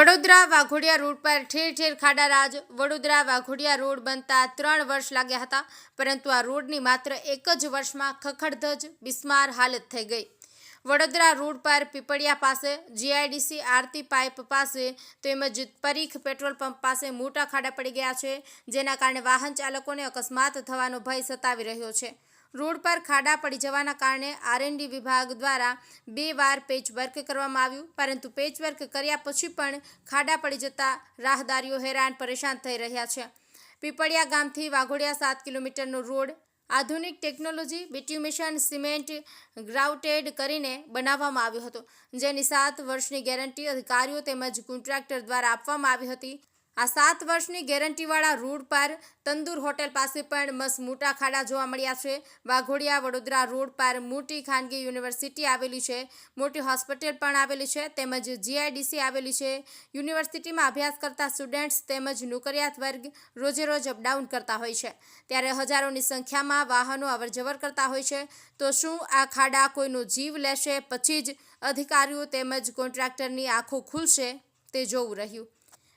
Vadodara Waghodia road પર ઠેર ઠેર ખાડા રાજ વડોદરા વાઘોડિયા રોડ બનતા ત્રણ વર્ષ લાગ્યા હતા, પરંતુ આ રોડની માત્ર એક જ વર્ષમાં ખખડધજ, બિસ્માર હાલત થઈ ગઈ. વડોદરા રોડ પર પીપળિયા પાસે જીઆઈડીસી આરતી પાઇપ પાસે તેમજ પરીખ પેટ્રોલ પંપ પાસે મોટા ખાડા પડી ગયા છે, જેના કારણે વાહન ચાલકોને અકસ્માત થવાનો ભય સતાવી રહ્યો છે. રોડ પર ખાડા પડી જવાના કારણે આરએનડી વિભાગ દ્વારા બે વાર પેચવર્ક કરવામાં આવ્યું. પરંતુ પેચવર્ક કર્યા પછી પણ ખાડા પડી જતા રાહદારીઓ હેરાન પરેશાન થઈ રહ્યા છે. પીપળિયા ગામથી વાઘોડિયા સાત કિલોમીટરનો રોડ આધુનિક ટેકનોલોજી બિટ્યુમિશન સિમેન્ટ, ગ્રાઉટેડ કરીને બનાવવામાં આવ્યો હતો, જેની સાત વર્ષની ગેરંટી અધિકારીઓ તેમજ કોન્ટ્રાક્ટર દ્વારા આપવામાં આવી હતી. આ સાત વર્ષની ગેરંટીવાળા રોડ પર તંદુર હોટેલ પાસે પણ મસ્ત મોટા ખાડા જોવા મળ્યા છે. વાઘોડિયા વડોદરા રોડ પર મોટી ખાનગી યુનિવર્સિટી આવેલી છે. મોટી હોસ્પિટલ પણ આવેલી છે તેમજ જીઆઈડીસી આવેલી છે. યુનિવર્સિટીમાં અભ્યાસ કરતા સ્ટુડન્ટ્સ તેમજ નોકરિયાત વર્ગ રોજે રોજ અપડાઉન કરતા હોય છે. ત્યારે હજારોની સંખ્યામાં વાહનો અવરજવર કરતા હોય છે. તો શું આ ખાડા કોઈનો જીવ લેશે? પછી જ અધિકારીઓ તેમજ કોન્ટ્રાક્ટરની આંખો ખુલશે તે જોવું રહ્યું.